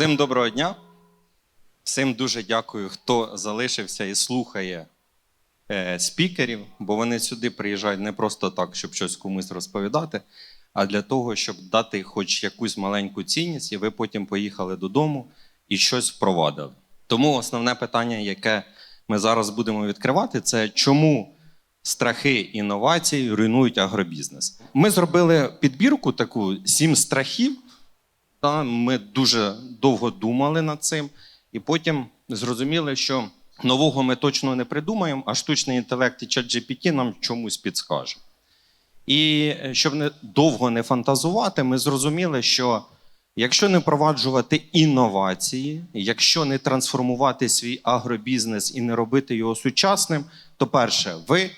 Всім доброго дня. Всім дуже дякую, хто залишився і слухає е, спікерів, бо вони сюди приїжджають не просто так, щоб щось комусь розповідати, а для того, щоб дати хоч якусь маленьку цінність, і ви потім поїхали додому і щось впровадили. Тому основне питання, яке ми зараз будемо відкривати, це чому страхи інновацій руйнують агробізнес. Ми зробили підбірку таку сім страхів. Та ми дуже довго думали над цим, і потім зрозуміли, що нового ми точно не придумаємо, а штучний інтелект і ChatGPT нам чомусь підскаже. І е, щоб не довго не фантазувати, ми зрозуміли, що якщо не впроваджувати інновації, якщо не трансформувати свій агробізнес і не робити його сучасним, то перше, ви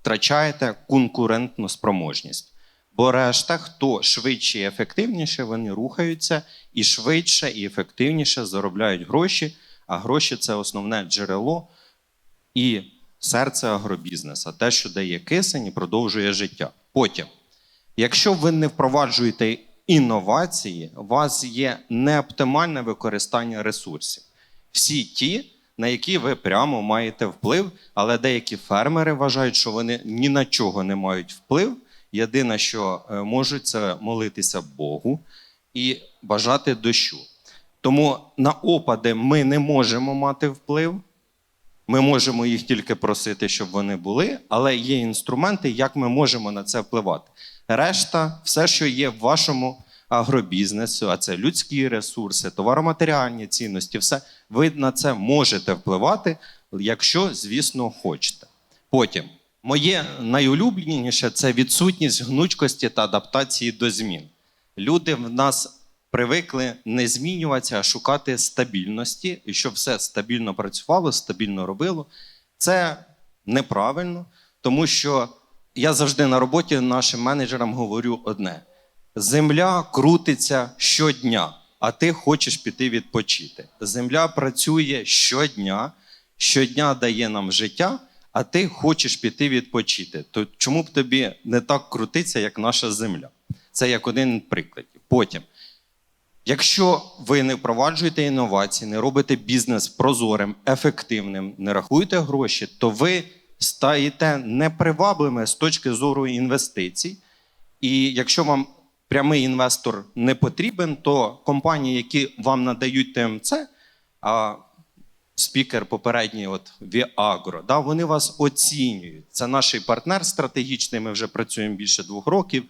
втрачаєте конкурентну спроможність. Бо решта, хто швидше і ефективніше, вони рухаються і швидше і ефективніше заробляють гроші. А гроші це основне джерело і серце агробізнесу, те, що дає кисень і продовжує життя. Потім, якщо ви не впроваджуєте інновації, у вас є неоптимальне використання ресурсів. Всі ті, на які ви прямо маєте вплив, але деякі фермери вважають, що вони ні на чого не мають вплив. Єдине, що е, можуть, це молитися Богу і бажати дощу. Тому на опади ми не можемо мати вплив. Ми можемо їх тільки просити, щоб вони були, але є інструменти, як ми можемо на це впливати. Решта, все, що є в вашому агробізнесу, а це людські ресурси, товароматеріальні цінності, все, ви на це можете впливати, якщо, звісно, хочете. Потім, моє найулюбленіше це відсутність гнучкості та адаптації до змін. Люди в нас привикли не змінюватися, а шукати стабільності, і щоб все стабільно працювало, стабільно робило. Це неправильно, тому що я завжди на роботі нашим менеджерам говорю одне: земля крутиться щодня, а ти хочеш піти відпочити. Земля працює щодня, щодня дає нам життя, а ти хочеш піти відпочити. То чому б тобі не так крутиться, як наша земля? Це як один приклад. Потім. Якщо ви не впроваджуєте інновації, не робите бізнес прозорим, ефективним, не рахуєте гроші, то ви стаєте непривабливими з точки зору інвестицій. І якщо вам прямий інвестор не потрібен, то компанії, які вам надають ТМЦ, спікер попередній, от Viagro, да, вони вас оцінюють. Це наш партнер стратегічний. Ми вже працюємо більше двох років.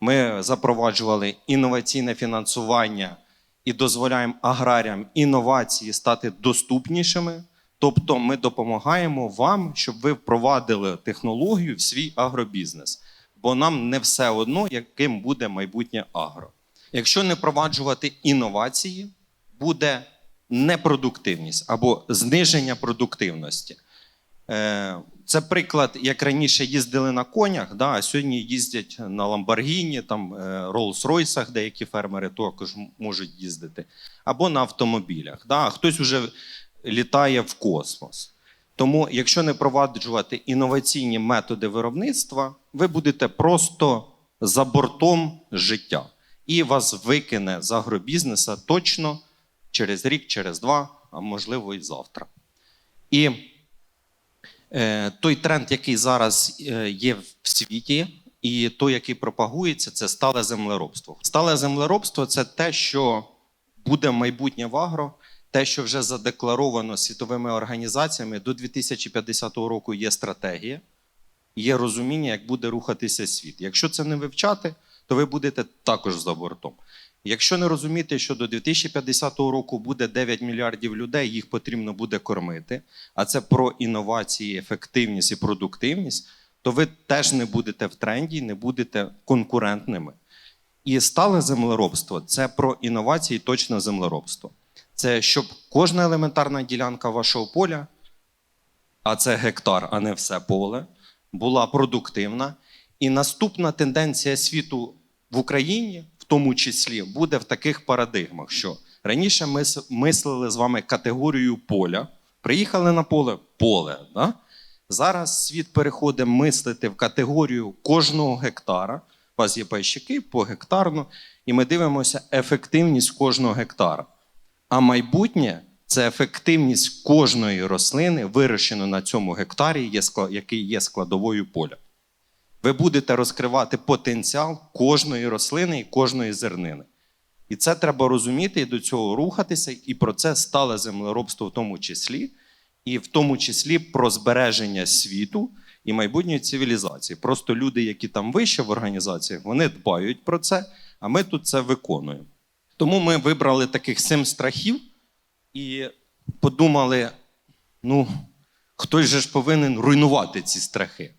Ми запроваджували інноваційне фінансування і дозволяємо аграріям інновації стати доступнішими. Тобто, ми допомагаємо вам, щоб ви впровадили технологію в свій агробізнес. Бо нам не все одно, яким буде майбутнє агро. Якщо не впроваджувати інновації, буде непродуктивність або зниження продуктивності. Е, Це приклад, як раніше їздили на конях, да, а сьогодні їздять на Ламборгіні, там е, Роллс-Ройсах, деякі фермери також можуть їздити, або на автомобілях. Да, а хтось вже літає в космос. Тому, якщо не впроваджувати інноваційні методи виробництва, ви будете просто за бортом життя. І вас викине з агробізнеса точно через рік, через два, а можливо і завтра. І е, той тренд, який зараз е, є в світі, і той, який пропагується, це стале землеробство. Стале землеробство це те, що буде майбутнє в агро, те, що вже задекларовано світовими організаціями, до 2050 року є стратегія, є розуміння, як буде рухатися світ. Якщо це не вивчати, то ви будете також за бортом. Якщо не розуміти, що до 2050 року буде 9 мільярдів людей, їх потрібно буде кормити, а це про інновації, ефективність і продуктивність, то ви теж не будете в тренді, не будете конкурентними. І стале землеробство це про інновації, точне землеробство. Це щоб кожна елементарна ділянка вашого поля, а це гектар, а не все поле, була продуктивна. І наступна тенденція світу в Україні, в тому числі, буде в таких парадигмах, що раніше ми мислили з вами категорією поля, приїхали на поле поле. Да? Зараз світ переходить мислити в категорію кожного гектара. У вас є пайщики по гектарну, і ми дивимося ефективність кожного гектара. А майбутнє це ефективність кожної рослини, вирощеної на цьому гектарі, який є складовою поля. Ви будете розкривати потенціал кожної рослини і кожної зернини. І це треба розуміти і до цього рухатися, і про це стале землеробство в тому числі, і в тому числі про збереження світу і майбутньої цивілізації. Просто люди, які там вище в організаціях, вони дбають про це, а ми тут це виконуємо. Тому ми вибрали таких сім страхів і подумали: ну, хтось же ж повинен руйнувати ці страхи.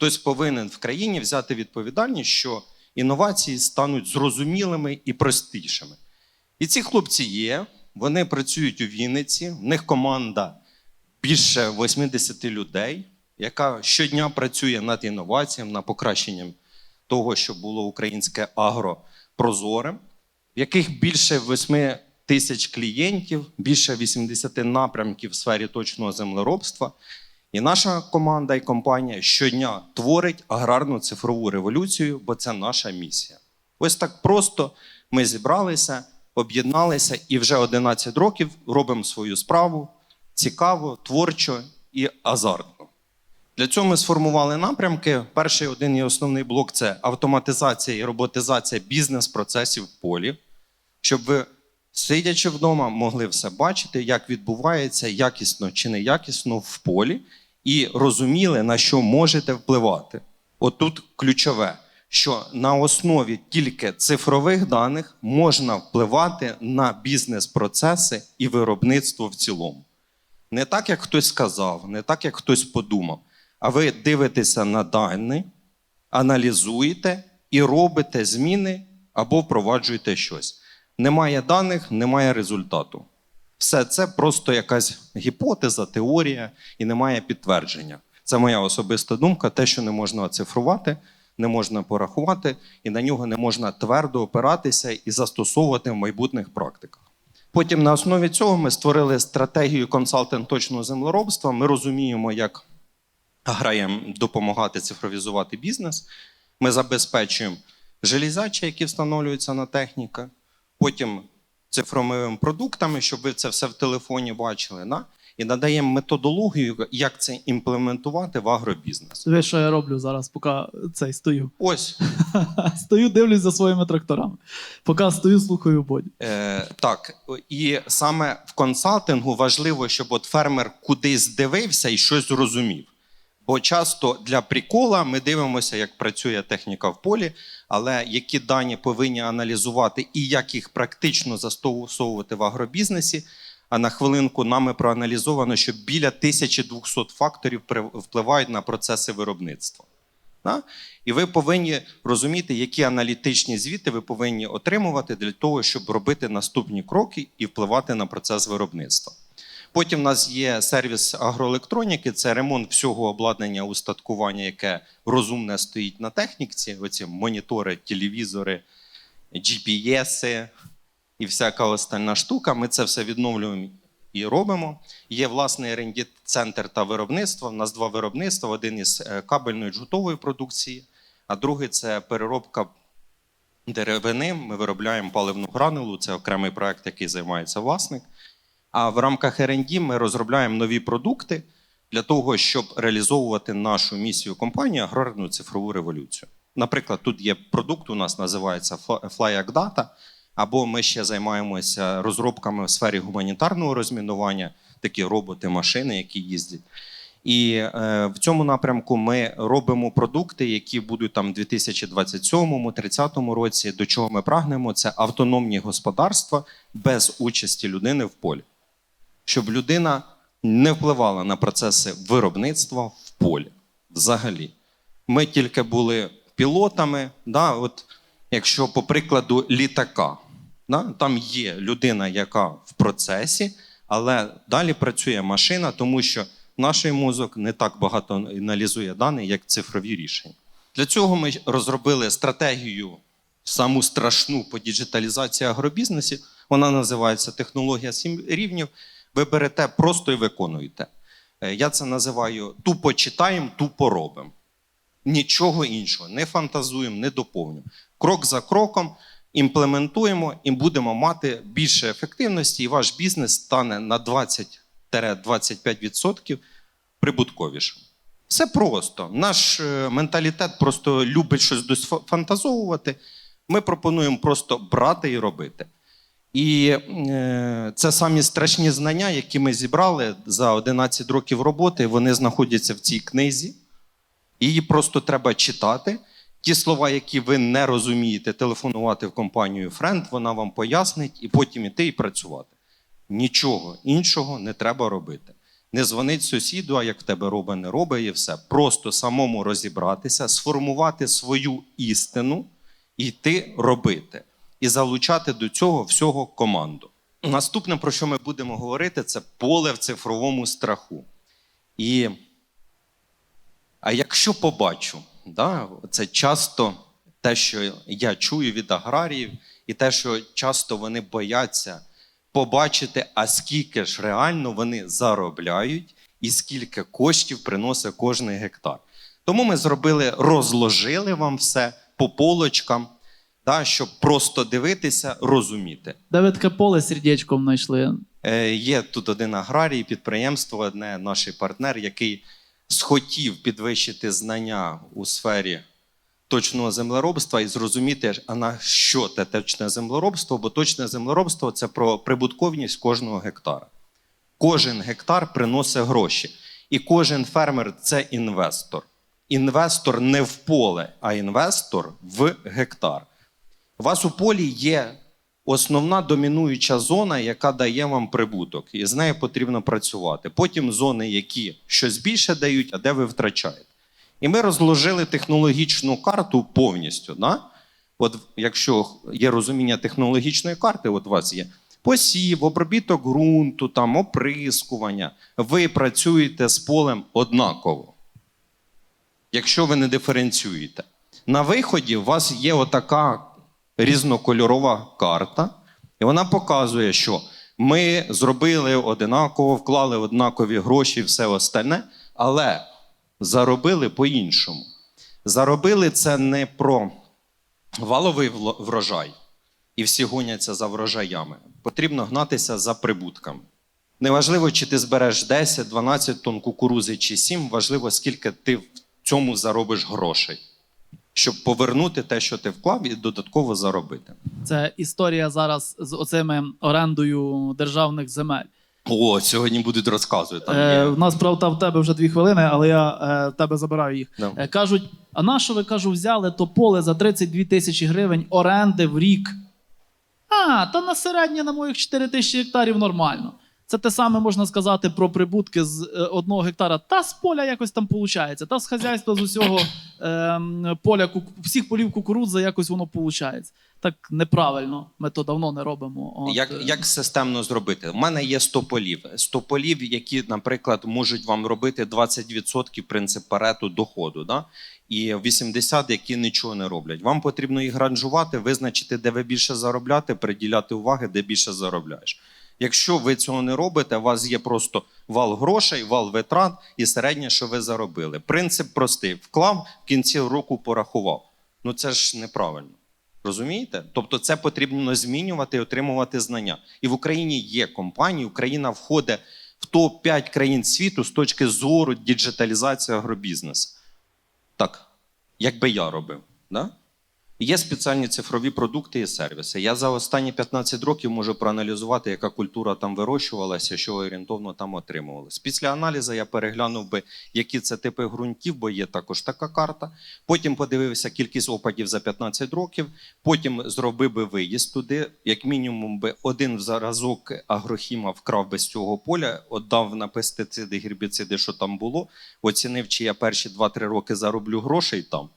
Хтось повинен в країні взяти відповідальність, що інновації стануть зрозумілими і простішими. І ці хлопці є, вони працюють у Вінниці, в них команда більше 80 людей, яка щодня працює над інноваціями, над покращенням того, щоб було українське агро прозорим, в яких більше 8 тисяч клієнтів, більше 80 напрямків в сфері точного землеробства. І наша команда і компанія щодня творить аграрну цифрову революцію, бо це наша місія. Ось так просто ми зібралися, об'єдналися і вже 11 років робимо свою справу цікаво, творчо і азартно. Для цього ми сформували напрямки. Перший один і основний блок це автоматизація і роботизація бізнес-процесів в полі, щоб ви, сидячи вдома, могли все бачити, як відбувається якісно чи неякісно в полі, і розуміли, на що можете впливати. Отут ключове, що на основі тільки цифрових даних можна впливати на бізнес-процеси і виробництво в цілому. Не так, як хтось сказав, не так, як хтось подумав. А ви дивитеся на дані, аналізуєте і робите зміни або впроваджуєте щось. Немає даних, немає результату. Все це просто якась гіпотеза, теорія і немає підтвердження. Це моя особиста думка, те, що не можна оцифрувати, не можна порахувати, і на нього не можна твердо опиратися і застосовувати в майбутніх практиках. Потім на основі цього ми створили стратегію консалтинг точного землеробства. Ми розуміємо, як аграєм допомагати цифровізувати бізнес. Ми забезпечуємо железячі, які встановлюються на техніка, потім цифровими продуктами, щоб ви це все в телефоні бачили. Да? І надаємо методологію, як це імплементувати в агробізнес. Ви що я роблю зараз, поки цей стою. Ось Стою, дивлюсь за своїми тракторами. Поки стою, слухаю боді. Е, так, і саме в консалтингу важливо, щоб от фермер кудись дивився і щось зрозумів. Бо часто для прикола ми дивимося, як працює техніка в полі, але які дані повинні аналізувати і як їх практично застосовувати в агробізнесі. А на хвилинку нами проаналізовано, що біля 1200 факторів впливають на процеси виробництва. І ви повинні розуміти, які аналітичні звіти ви повинні отримувати для того, щоб робити наступні кроки і впливати на процес виробництва. Потім в нас є сервіс агроелектроніки, це ремонт всього обладнання устаткування, яке розумне стоїть на техніці. Оці монітори, телевізори, GPS і всяка остальна штука. Ми це все відновлюємо і робимо. Є власний rd центр та виробництво. У нас два виробництва: один із е, кабельної джутової продукції, а другий це переробка деревини. Ми виробляємо паливну гранулу. Це окремий проект, який займається власник. А в рамках R&D ми розробляємо нові продукти для того, щоб реалізовувати нашу місію компанії аграрну цифрову революцію. Наприклад, тут є продукт, у нас називається Flyak Data, або ми ще займаємося розробками в сфері гуманітарного розмінування, такі роботи, машини, які їздять. І е, в цьому напрямку ми робимо продукти, які будуть там 2027-30 році. До чого ми прагнемо? Це автономні господарства без участі людини в полі, щоб людина не впливала на процеси виробництва в полі взагалі. Ми тільки були пілотами. Да, от, якщо по прикладу літака, да, там є людина, яка в процесі, але далі працює машина, тому що наш мозок не так багато аналізує дані, як цифрові рішення. Для цього ми розробили стратегію саму страшну по діджиталізації агробізнесі. Вона називається технологія сім рівнів. Ви берете просто і виконуєте. Е, Я це називаю тупо читаємо, тупо робимо. Нічого іншого, не фантазуємо, не доповнюємо. Крок за кроком імплементуємо і будемо мати більше ефективності, і ваш бізнес стане на 20-25% прибутковішим. Все просто. Наш е, менталітет просто любить щось досфантазовувати. Ми пропонуємо просто брати і робити. І е, це самі страшні знання, які ми зібрали за 11 років роботи. Вони знаходяться в цій книзі. Її просто треба читати. Ті слова, які ви не розумієте, телефонувати в компанію Friend, вона вам пояснить, і потім іти і працювати. Нічого іншого не треба робити. Не дзвонить сусіду, а як в тебе робить, не робить, і все. Просто самому розібратися, сформувати свою істину і йти робити. І залучати до цього всього команду. Наступне, про що ми будемо говорити, це поле в цифровому страху. І а якщо побачу, да, це часто те, що я чую від аграріїв, і те, що часто вони бояться побачити, а скільки ж реально вони заробляють, і скільки коштів приносить кожний гектар. Тому ми зробили, розложили вам все по полочкам, да, щоб просто дивитися, розуміти. Де ви таке поле сердечком знайшли? Е, Є тут один аграрій, підприємство, одне наш партнер, який схотів підвищити знання у сфері точного землеробства і зрозуміти, а на що те точне землеробство, бо точне землеробство це про прибутковність кожного гектара. Кожен гектар приносить гроші. І кожен фермер це інвестор. Інвестор не в поле, а інвестор в гектар. У вас у полі є основна домінуюча зона, яка дає вам прибуток, і з нею потрібно працювати. Потім зони, які щось більше дають, а де ви втрачаєте. І ми розложили технологічну карту повністю. Да? От якщо є розуміння технологічної карти, от у вас є посів, обробіток ґрунту, там, оприскування, ви працюєте з полем однаково якщо ви не диференціюєте. На виході у вас є отака різнокольорова карта, і вона показує, що ми зробили одинаково, вклали однакові гроші і все остальне, але заробили по-іншому. Заробили це не про валовий врожай, і всі гоняться за врожаями. Потрібно гнатися за прибутками. Неважливо, чи ти збереш 10, 12 тонн кукурузи чи 7, важливо, скільки ти в цьому заробиш грошей, щоб повернути те, що ти вклав, і додатково заробити. Це історія зараз з оцими орендою державних земель. О, сьогодні будуть розказувати. Там Е, є. в нас правда в тебе вже дві хвилини, але я е, в тебе забираю їх. Да. Е, кажуть: а на що ви кажу, взяли то поле за 32 тисячі гривень оренди в рік? А, та на середнє на моїх 4 тисячі гектарів нормально. Це те саме можна сказати про прибутки з е, одного гектара. Та з поля якось там виходить, та з хазяйства з усього ем, поля всіх полів кукурудзи якось воно виходить. Так неправильно. Ми то давно не робимо. От, Як, е, як системно зробити? У мене є 100 полів. 100 полів, які, наприклад, можуть вам робити 20% принцип парету доходу, да? і 80, які нічого не роблять. Вам потрібно їх ранжувати, визначити, де ви більше заробляти, приділяти уваги, де більше заробляєш. Якщо ви цього не робите, у вас є просто вал грошей, вал витрат і середнє, що ви заробили. Принцип простий: вклав, в кінці року порахував. Ну це ж неправильно. Розумієте? Тобто це потрібно змінювати і отримувати знання. І в Україні є компанії, Україна входить в топ-5 країн світу з точки зору діджиталізації агробізнесу. Так, як би я робив. Да? Є спеціальні цифрові продукти і сервіси. Я за останні 15 років можу проаналізувати, яка культура там вирощувалася, що орієнтовно там отримувалось. Після аналізу я переглянув би, які це типи ґрунтів, бо є також така карта. Потім подивився кількість опадів за 15 років. Потім зробив би виїзд туди. Як мінімум, би один зразок агрохіма вкрав би з цього поля, віддав на пестициди, гербіциди, що там було. Оцінив, чи я перші 2-3 роки зароблю грошей там.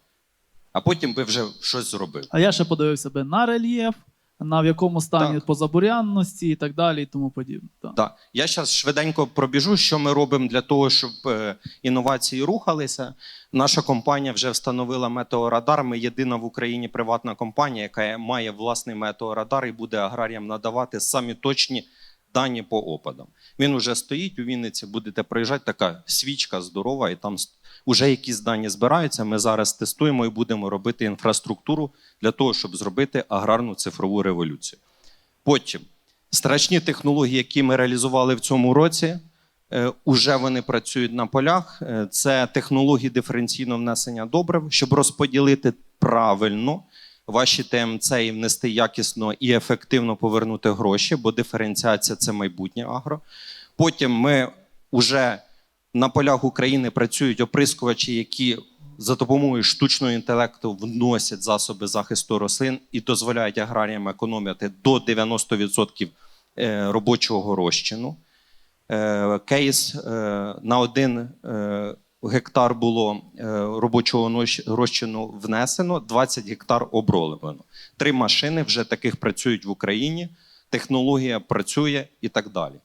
А потім би вже щось зробив. А я ще подивився би на рельєф, на в якому стані Так. позабурянності і так далі, і тому подібне. Так. Так. Я зараз швиденько пробіжу, що ми робимо для того, щоб е, інновації рухалися. Наша компанія вже встановила метеорадар. Ми єдина в Україні приватна компанія, яка має власний метеорадар і буде аграріям надавати самі точні дані по опадам. Він уже стоїть у Вінниці, будете проїжджати, така свічка здорова, і там Уже якісь дані збираються. Ми зараз тестуємо і будемо робити інфраструктуру для того, щоб зробити аграрну цифрову революцію. Потім страшні технології, які ми реалізували в цьому році, е, уже вони працюють на полях. Е, Це технології диференційного внесення добрив, щоб розподілити правильно ваші ТМЦ і внести якісно і ефективно повернути гроші, бо диференціація це майбутнє агро. Потім ми вже на полях України працюють оприскувачі, які за допомогою штучного інтелекту вносять засоби захисту рослин і дозволяють аграріям економити до 90% е, робочого розчину. Е, Кейс е, на один гектар було е, робочого розчину внесено, 20 гектар оброблено. Три машини вже таких працюють в Україні. Технологія працює і так далі.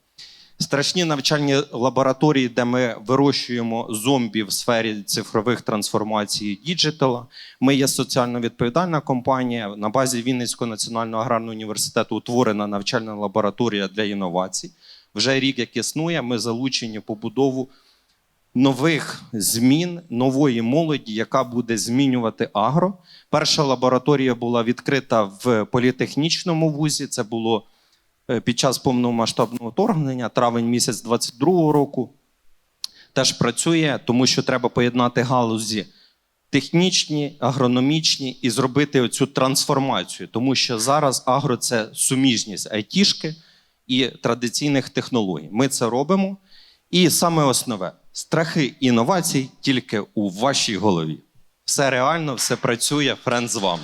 Страшні навчальні лабораторії, де ми вирощуємо зомбі в сфері цифрових трансформацій діджитала. Ми є соціально відповідальна компанія. На базі Вінницького національного аграрного університету утворена навчальна лабораторія для інновацій. Вже рік, як існує, ми залучені в побудову нових змін, нової молоді, яка буде змінювати агро. Перша лабораторія була відкрита в політехнічному вузі. Це було е, під час повномасштабного вторгнення, травень місяць 22 року. Теж працює, тому що треба поєднати галузі технічні, агрономічні і зробити оцю трансформацію, тому що зараз агро це суміжність айтішки і традиційних технологій. Ми це робимо. І саме основне страхи інновацій тільки у вашій голові. Все реально, все працює, френд з вами.